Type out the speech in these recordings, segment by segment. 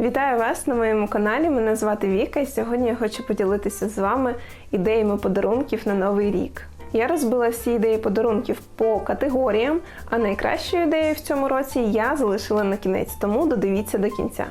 Вітаю вас на моєму каналі. Мене звати Віка, і сьогодні я хочу поділитися з вами ідеями подарунків на новий рік. Я розбила всі ідеї подарунків по категоріям, а найкращу ідею в цьому році я залишила на кінець, тому додивіться до кінця.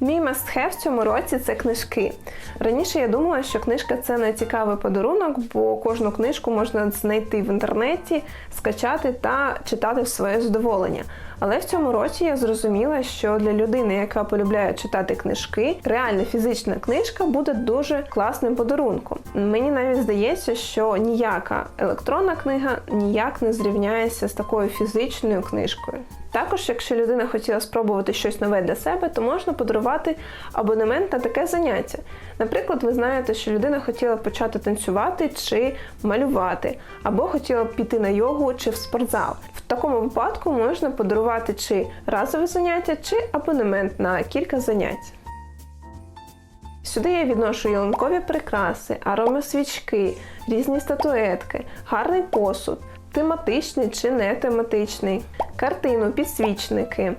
Мій must-have в цьому році це книжки. Раніше я думала, що книжка це не цікавий подарунок, бо кожну книжку можна знайти в інтернеті, скачати та читати в своє задоволення. Але в цьому році я зрозуміла, що для людини, яка полюбляє читати книжки, реальна фізична книжка буде дуже класним подарунком. Мені навіть здається, що ніяка електронна книга ніяк не зрівняється з такою фізичною книжкою. Також, якщо людина хотіла спробувати щось нове для себе, то можна подарувати абонемент на таке заняття. Наприклад, ви знаєте, що людина хотіла почати танцювати чи малювати, або хотіла піти на йогу чи в спортзал. В такому випадку можна подарувати чи разове заняття, чи абонемент на кілька занять. Сюди я відношу ялинкові прикраси, аромасвічки, різні статуетки, гарний посуд, тематичний чи не тематичний, картину, підсвічники.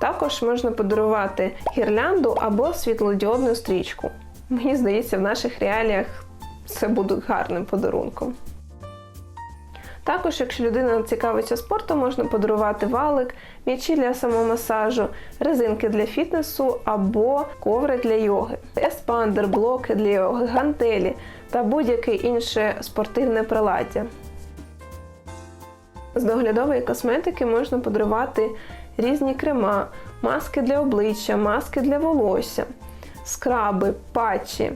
Також можна подарувати гірлянду або світлодіодну стрічку. Мені здається, в наших реаліях це буде гарним подарунком. Також, якщо людина цікавиться спортом, можна подарувати валик, м'ячі для самомасажу, резинки для фітнесу або коври для йоги, еспандер, блоки для йоги, гантелі та будь-яке інше спортивне приладдя. З доглядової косметики можна подарувати різні крема, маски для обличчя, маски для волосся, скраби, патчі,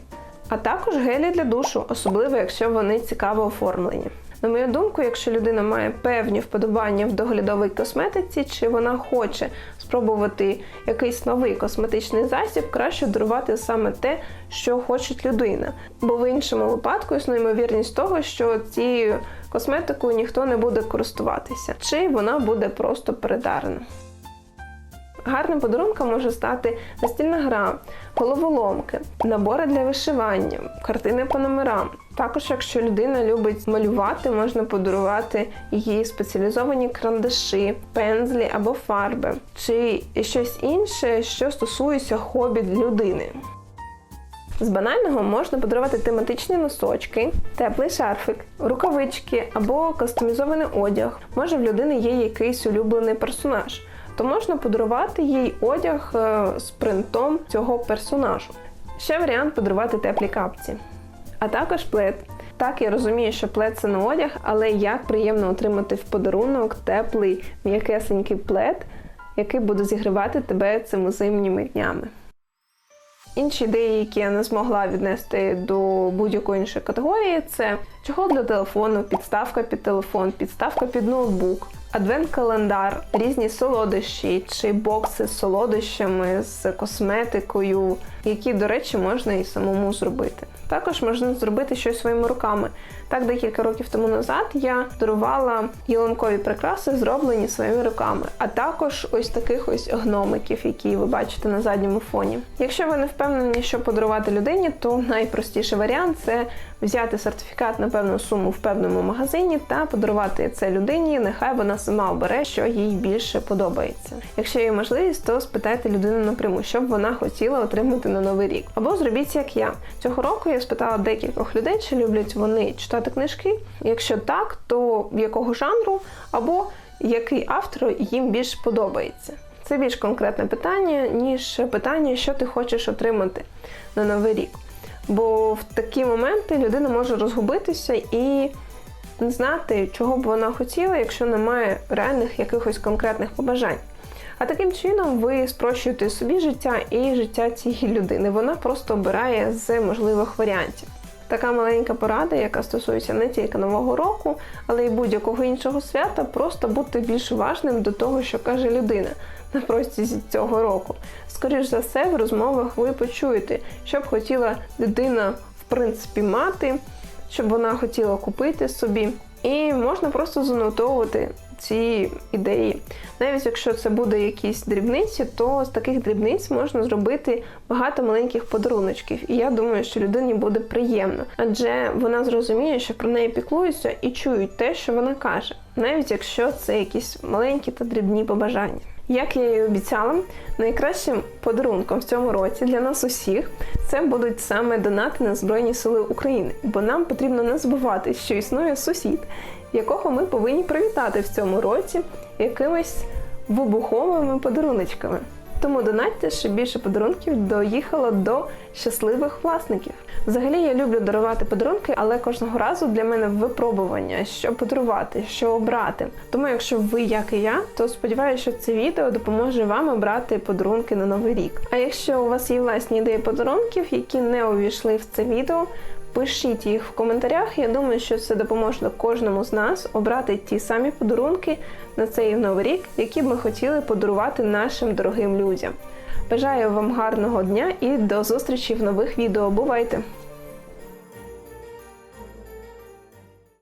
а також гелі для душу, особливо якщо вони цікаво оформлені. На мою думку, якщо людина має певні вподобання в доглядовій косметиці, чи вона хоче спробувати якийсь новий косметичний засіб, краще дарувати саме те, що хоче людина. Бо в іншому випадку існує ймовірність того, що цією косметикою ніхто не буде користуватися, чи вона буде просто передарена. Гарним подарунком може стати настільна гра, головоломки, набори для вишивання, картини по номерам. Також, якщо людина любить малювати, можна подарувати їй спеціалізовані карандаші, пензлі або фарби, чи щось інше, що стосується хобі людини. З банального можна подарувати тематичні носочки, теплий шарфик, рукавички або кастомізований одяг. Може в людини є якийсь улюблений персонаж то можна подарувати їй одяг е, з принтом цього персонажу. Ще варіант подарувати теплі капці. А також плед. Так, я розумію, що плед це не одяг, але як приємно отримати в подарунок теплий м'якесенький плед, який буде зігрівати тебе цими зимніми днями. Інші ідеї, які я не змогла віднести до будь-якої іншої категорії, це чохол для телефону, підставка під телефон, підставка під ноутбук, адвент-календар, різні солодощі чи бокси з солодощами, з косметикою, які, до речі, можна і самому зробити. Також можна зробити щось своїми руками. Так, декілька років тому назад я дарувала ялинкові прикраси, зроблені своїми руками, а також ось таких ось гномиків, які ви бачите на задньому фоні. Якщо ви не впевнені, що подарувати людині, то найпростіший варіант це взяти сертифікат на певну суму в певному магазині та подарувати це людині. Нехай вона сама обере, що їй більше подобається. Якщо є можливість, то спитайте людину напряму, що б вона хотіла отримати на новий рік. Або зробіть як я. Цього року я спитала декількох людей, чи люблять вони читати книжки. Якщо так, то в якого жанру, або який автор їм більш подобається. Це більш конкретне питання, ніж питання, що ти хочеш отримати на новий рік. Бо в такі моменти людина може розгубитися і не знати, чого б вона хотіла, якщо немає реальних якихось конкретних побажань. А таким чином ви спрощуєте собі життя і життя цієї людини. Вона просто обирає з можливих варіантів. Така маленька порада, яка стосується не тільки нового року, але й будь-якого іншого свята, просто бути більш уважним до того, що каже людина на простязі цього року. Скоріш за все, в розмовах ви почуєте, що б хотіла людина в принципі мати, щоб вона хотіла купити собі. І можна просто занотовувати ці ідеї. Навіть якщо це буде якісь дрібниці, то з таких дрібниць можна зробити багато маленьких подаруночків. І я думаю, що людині буде приємно, адже вона зрозуміє, що про неї піклуються і чують те, що вона каже, навіть якщо це якісь маленькі та дрібні побажання. Як я і обіцяла, найкращим подарунком в цьому році для нас усіх це будуть саме донати на Збройні Сили України, бо нам потрібно не забувати, що існує сусід, якого ми повинні привітати в цьому році якимись вибуховими подаруночками. Тому донатьте, щоб більше подарунків доїхало до щасливих власників. Взагалі я люблю дарувати подарунки, але кожного разу для мене випробування, що подарувати, що обрати. Тому, якщо ви, як і я, то сподіваюся, що це відео допоможе вам обрати подарунки на новий рік. А якщо у вас є власні ідеї подарунків, які не увійшли в це відео, Пишіть їх в коментарях. Я думаю, що це допоможе кожному з нас обрати ті самі подарунки на цей новий рік, які б ми хотіли подарувати нашим дорогим людям. Бажаю вам гарного дня і до зустрічі в нових відео. Бувайте!